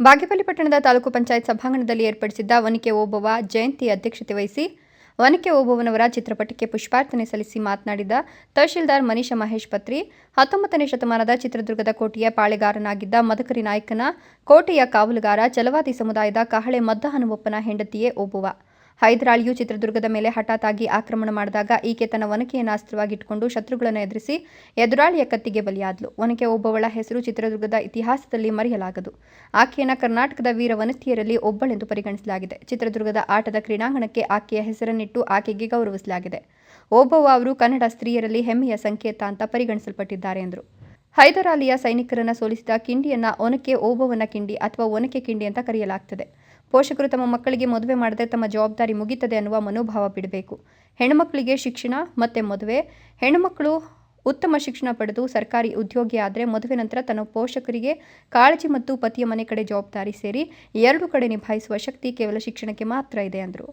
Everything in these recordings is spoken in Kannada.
ಬಾಗೇಪಲ್ಲಿ ಪಟ್ಟಣದ ತಾಲೂಕು ಪಂಚಾಯತ್ ಸಭಾಂಗಣದಲ್ಲಿ ಏರ್ಪಡಿಸಿದ್ದ ವನಿಕೆ ಓಬವ್ವ ಜಯಂತಿ ಅಧ್ಯಕ್ಷತೆ ವಹಿಸಿ ವನಿಕೆ ಓಬವ್ವನವರ ಚಿತ್ರಪಟಕ್ಕೆ ಪುಷ್ಪಾರ್ಚನೆ ಸಲ್ಲಿಸಿ ಮಾತನಾಡಿದ ತಹಶೀಲ್ದಾರ್ ಮನೀಷ ಮಹೇಶ್ ಪತ್ರಿ, ಹತ್ತೊಂಬತ್ತನೇ ಶತಮಾನದ ಚಿತ್ರದುರ್ಗದ ಕೋಟೆಯ ಪಾಳೆಗಾರನಾಗಿದ್ದ ಮದಕರಿ ನಾಯಕನ ಕೋಟೆಯ ಕಾವಲುಗಾರ ಚಲವಾದಿ ಸಮುದಾಯದ ಕಹಳೆ ಮದ್ದಹನುವಪ್ಪನ ಹೆಂಡತಿಯೇ ಓಬವ್ವ. ಹೈದರಾಳಿಯು ಚಿತ್ರದುರ್ಗದ ಮೇಲೆ ಹಠಾತ್ ಆಗಿ ಆಕ್ರಮಣ ಮಾಡಿದಾಗ ಈಕೆ ತನ್ನ ಒನಕೆಯನ್ನು ಅಸ್ತ್ರವಾಗಿಟ್ಟುಕೊಂಡು ಶತ್ರುಗಳನ್ನು ಎದುರಿಸಿ ಎದುರಾಳಿಯ ಕತ್ತಿಗೆ ಬಲಿಯಾದ್ಲು. ಒನಕೆ ಒಬ್ಬವಳ ಹೆಸರು ಚಿತ್ರದುರ್ಗದ ಇತಿಹಾಸದಲ್ಲಿ ಮರೆಯಲಾಗದು. ಆಕೆಯನ್ನು ಕರ್ನಾಟಕದ ವೀರ ವನತಿಯರಲ್ಲಿ ಒಬ್ಬಳೆಂದು ಪರಿಗಣಿಸಲಾಗಿದೆ. ಚಿತ್ರದುರ್ಗದ ಆಟದ ಕ್ರೀಡಾಂಗಣಕ್ಕೆ ಆಕೆಯ ಹೆಸರನ್ನಿಟ್ಟು ಆಕೆಗೆ ಗೌರವಿಸಲಾಗಿದೆ. ಓಬವ್ವ ಅವರು ಕನ್ನಡ ಸ್ತ್ರೀಯರಲ್ಲಿ ಹೆಮ್ಮೆಯ ಸಂಕೇತ ಅಂತ ಪರಿಗಣಿಸಲ್ಪಟ್ಟಿದ್ದಾರೆ ಎಂದರು. ಹೈದರಾಲಿಯ ಸೈನಿಕರನ್ನು ಸೋಲಿಸಿದ ಕಿಂಡಿಯನ್ನ ಒನಕೆ ಓಬವ್ವನ ಕಿಂಡಿ ಅಥವಾ ಒನಕೆ ಕಿಂಡಿ ಅಂತ ಕರೆಯಲಾಗ್ತದೆ. ಪೋಷಕರು ತಮ್ಮ ಮಕ್ಕಳಿಗೆ ಮದುವೆ ಮಾಡದೆ ತಮ್ಮ ಜವಾಬ್ದಾರಿ ಮುಗಿತದೆ ಅನ್ನುವ ಮನೋಭಾವ ಬಿಡಬೇಕು. ಹೆಣ್ಣುಮಕ್ಕಳಿಗೆ ಶಿಕ್ಷಣ ಮತ್ತು ಮದುವೆ. ಹೆಣ್ಣುಮಕ್ಕಳು ಉತ್ತಮ ಶಿಕ್ಷಣ ಪಡೆದು ಸರ್ಕಾರಿ ಉದ್ಯೋಗಿ ಆದರೆ ಮದುವೆ ನಂತರ ತನ್ನ ಪೋಷಕರಿಗೆ ಕಾಳಜಿ ಮತ್ತು ಪತಿಯ ಮನೆ ಕಡೆ ಜವಾಬ್ದಾರಿ ಸೇರಿ ಎರಡು ಕಡೆ ನಿಭಾಯಿಸುವ ಶಕ್ತಿ ಕೇವಲ ಶಿಕ್ಷಣಕ್ಕೆ ಮಾತ್ರ ಇದೆ ಅಂದರು.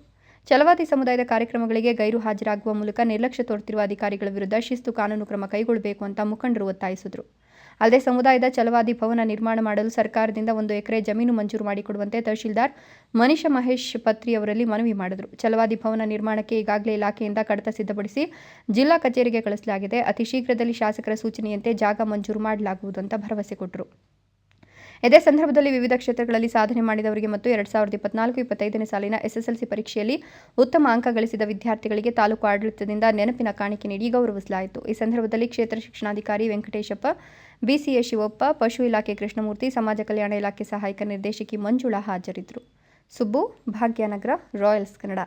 ಚಲವಾದಿ ಸಮುದಾಯದ ಕಾರ್ಯಕ್ರಮಗಳಿಗೆ ಗೈರು ಹಾಜರಾಗುವ ಮೂಲಕ ನಿರ್ಲಕ್ಷ್ಯ ತೋರುತ್ತಿರುವ ಅಧಿಕಾರಿಗಳ ವಿರುದ್ಧ ಶಿಸ್ತು ಕಾನೂನು ಕ್ರಮ ಕೈಗೊಳ್ಳಬೇಕು ಅಂತ ಮುಖಂಡರು ಒತ್ತಾಯಿಸಿದರು. ಅಲ್ಲದೆ ಸಮುದಾಯದ ಛಲವಾದಿ ಭವನ ನಿರ್ಮಾಣ ಮಾಡಲು ಸರ್ಕಾರದಿಂದ ಒಂದು ಎಕರೆ ಜಮೀನು ಮಂಜೂರು ಮಾಡಿಕೊಡುವಂತೆ ತಹಶೀಲ್ದಾರ್ ಮನೀಷ ಮಹೇಶ್ ಪತ್ರಿ ಅವರಲ್ಲಿ ಮನವಿ ಮಾಡಿದರು. ಛಲವಾದಿ ಭವನ ನಿರ್ಮಾಣಕ್ಕೆ ಈಗಾಗಲೇ ಇಲಾಖೆಯಿಂದ ಕಡತ ಸಿದ್ಧಪಡಿಸಿ ಜಿಲ್ಲಾ ಕಚೇರಿಗೆ ಕಳಿಸಲಾಗಿದೆ. ಅತಿ ಶೀಘ್ರದಲ್ಲಿ ಶಾಸಕರ ಸೂಚನೆಯಂತೆ ಜಾಗ ಮಂಜೂರು ಮಾಡಲಾಗುವುದು ಅಂತ ಭರವಸೆ ಕೊಟ್ಟರು. ಇದೇ ಸಂದರ್ಭದಲ್ಲಿ ವಿವಿಧ ಕ್ಷೇತ್ರಗಳಲ್ಲಿ ಸಾಧನೆ ಮಾಡಿದವರಿಗೆ ಮತ್ತು ಎರಡ್ ಸಾವಿರದ ಇಪ್ಪತ್ನಾಲ್ಕು ಇಪ್ಪತ್ತೈದನೇ ಸಾಲಿನ ಎಸ್ಎಸ್ಎಲ್ಸಿ ಪರೀಕ್ಷೆಯಲ್ಲಿ ಉತ್ತಮ ಅಂಕ ಗಳಿಸಿದ ವಿದ್ಯಾರ್ಥಿಗಳಿಗೆ ತಾಲೂಕು ಆಡಳಿತದಿಂದ ನೆನಪಿನ ಕಾಣಿಕೆ ನೀಡಿ ಗೌರವಿಸಲಾಯಿತು. ಈ ಸಂದರ್ಭದಲ್ಲಿ ಕ್ಷೇತ್ರ ಶಿಕ್ಷಣಾಧಿಕಾರಿ ವೆಂಕಟೇಶಪ್ಪ, ಬಿಸಿಎ ಶಿವಪ್ಪ, ಪಶು ಇಲಾಖೆ ಕೃಷ್ಣಮೂರ್ತಿ, ಸಮಾಜ ಕಲ್ಯಾಣ ಇಲಾಖೆ ಸಹಾಯಕ ನಿರ್ದೇಶಕಿ ಮಂಜುಳಾ ಹಾಜರಿದ್ದರು. ಸುಬ್ಬು, ಭಾಗ್ಯನಗರ, ರಾಯಲ್ಸ್ ಕನ್ನಡ.